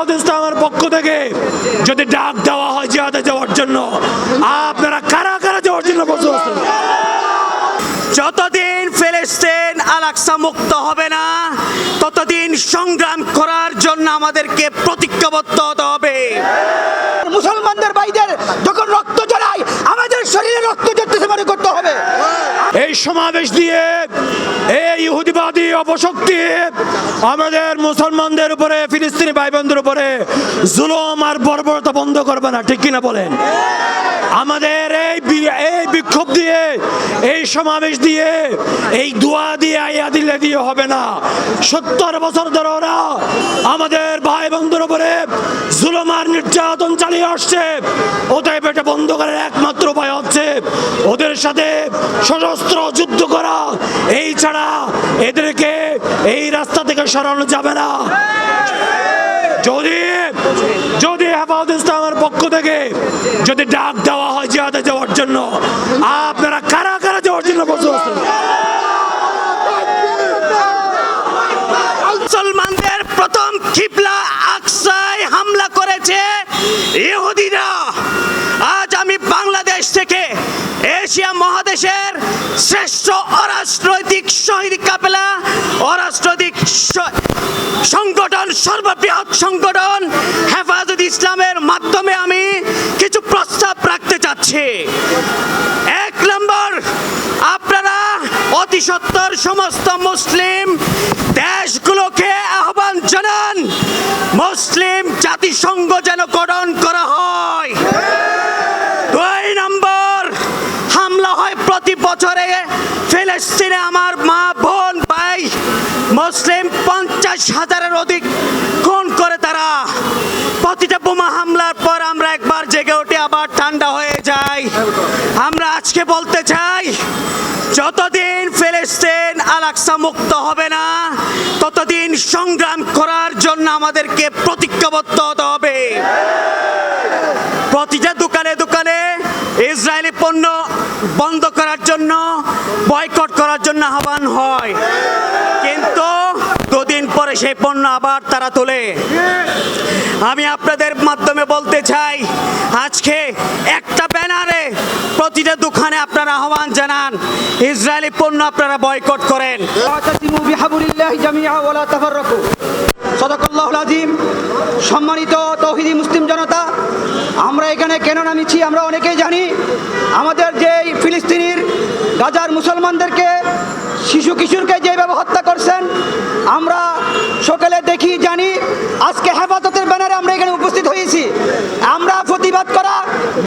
হেফাজত ইসলামের পক্ষ থেকে। যদি ডাক দেওয়া হয় জিহাদে যাওয়ার জন্য, আপনারা কারা কারা যাওয়ার জন্য প্রস্তুত আছেন? যতদিন ফিলিস্তিন আল আকসা মুক্ত হবে না, ততদিন সংগ্রাম করার জন্য আমাদেরকে প্রতিজ্ঞাবদ্ধ হতে হবে। মুসলমানদের ভাইদের যখন রক্ত জড়ায় আমাদের শরীরে রক্ত জড়তেছে মনে করতে হবে। এই সমাবেশ দিয়ে এই ইহুদিবাদী অপশক্তি আমাদের মুসলমানদের উপরে, ফিলিস্তিনি ভাই বোনদের উপরে জুলুম আর বর্বরতা বন্ধ করবে না, ঠিক কিনা বলেন? আমাদের এই এই বিক্ষোভ দিয়ে, এই সমাবেশ দিয়ে, এই দোয়া দিয়ে আইয়া দিলে দিয়ে হবে না। সত্তর বছর ধরে ওরা আমাদের ভাই বোনদের উপরে জুলুম আর নির্যাতন চালিয়ে আসছে। ওটাই পেটে বন্ধ করার একমাত্র সাথে সশস্ত্র যুদ্ধ করা। এই ছাড়া এদেরকে এই রাস্তা থেকে সরানো যাবে না। যদি যদি হেফাজত ইসলামের পক্ষ থেকে যদি ডাক দেওয়া হয় জিহাদে যাওয়ার জন্য আপনারা কারা কারা যাওয়ার জন্য প্রস্তুত আছেন? মুসলমানদের প্রথম কিবলা আকসায় হামলা করেছে ইহুদিরা আজ আমি বাংলাদেশ থেকে এশিয়া মহাদেশের শ্রেষ্ঠ অরাজনৈতিক শহীদ কাপেলা, অরাজনৈতিক সংগঠন, সর্ববৃহৎ সংগঠন হেফাজত ইসলামের মাধ্যমে আমি কিছু প্রস্তাব রাখতে চাচ্ছি। এক নম্বর, আপনারা অতি সত্তর সমস্ত মুসলিম দেশগুলোকে আহ্বান জানান, মুসলিম জাতিসংঘ যেন গঠন করা হয় দুই নম্বর হামলা হয় প্রতি বছরে ফিলিস্তিনে আমার মা বোন ভাই মুসলিম পঞ্চাশ হাজারের অধিক খুন করে তারা। প্রতিটা বোমা হামলার পর আমরা একবার জেগে উঠে আবার ঠান্ডা হয়ে যাই। আমরা আজকে বলতে চাই, যতদিন ফিলিস্তিন আল আকসা মুক্ত হবে না, ততদিন সংগ্রাম করার জন্য আমাদেরকে প্রতিজ্ঞাবদ্ধ হতে হবে। প্রতিটা দোকানে দোকানে ইসরায়েলি পণ্য বন্ধ করার জন্য বয়কট করার জন্য আহ্বান হয়। কিন্তু দুদিন পরে সেই পণ্য আবার তারা তোলে। আমি আপনাদের মাধ্যমে বলতে চাই, আজকে একটা ব্যানারে প্রতিটা দোকানে আপনারা আহ্বান জানান, ইসরায়েলি পণ্য আপনারা বয়কট করেন। সম্মানিত তৌহিদি মুসলিম জনতা, আমরা এখানে কেন নামিছি আমরা অনেকেই জানি, আমাদের যে গাজার মুসলমানদেরকে, শিশু কিশোরকে যেভাবে হত্যা করছেন, আমরা সকালে দেখি, জানি, আজকে হেফাজতের ব্যানারে আমরা এখানে উপস্থিত হয়েছি। আমরা প্রতিবাদ করা,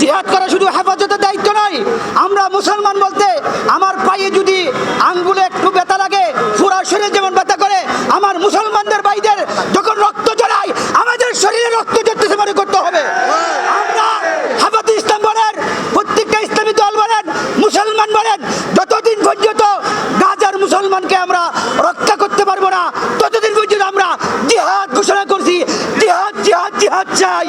জিহাদ করা শুধু হেফাজতের দায়িত্ব নয়, আমরা মুসলমান বলতে আমার পায়ে যদি আঙ্গুলে একটু ব্যথা লাগে পুরা শরীর যেমন ব্যথা করে আমার মুসলমানদের ভাইদের যখন রক্ত জড়ায় আমাদের শরীরে রক্ত জড়তেছে মনে করতে হবে আমরা হেফাজত ইসলাম বলেন প্রত্যেকটা ইসলামী দল বলেন মুসলমান বলেন যতদিন পর্যন্ত গাজার মুসলমানকে আমরা রক্ষা করতে পারব না। ততদিন পর্যন্ত আমরা জিহাদ ঘোষণা করছি। জিহাদ জিহাদ জিহাদ চাই।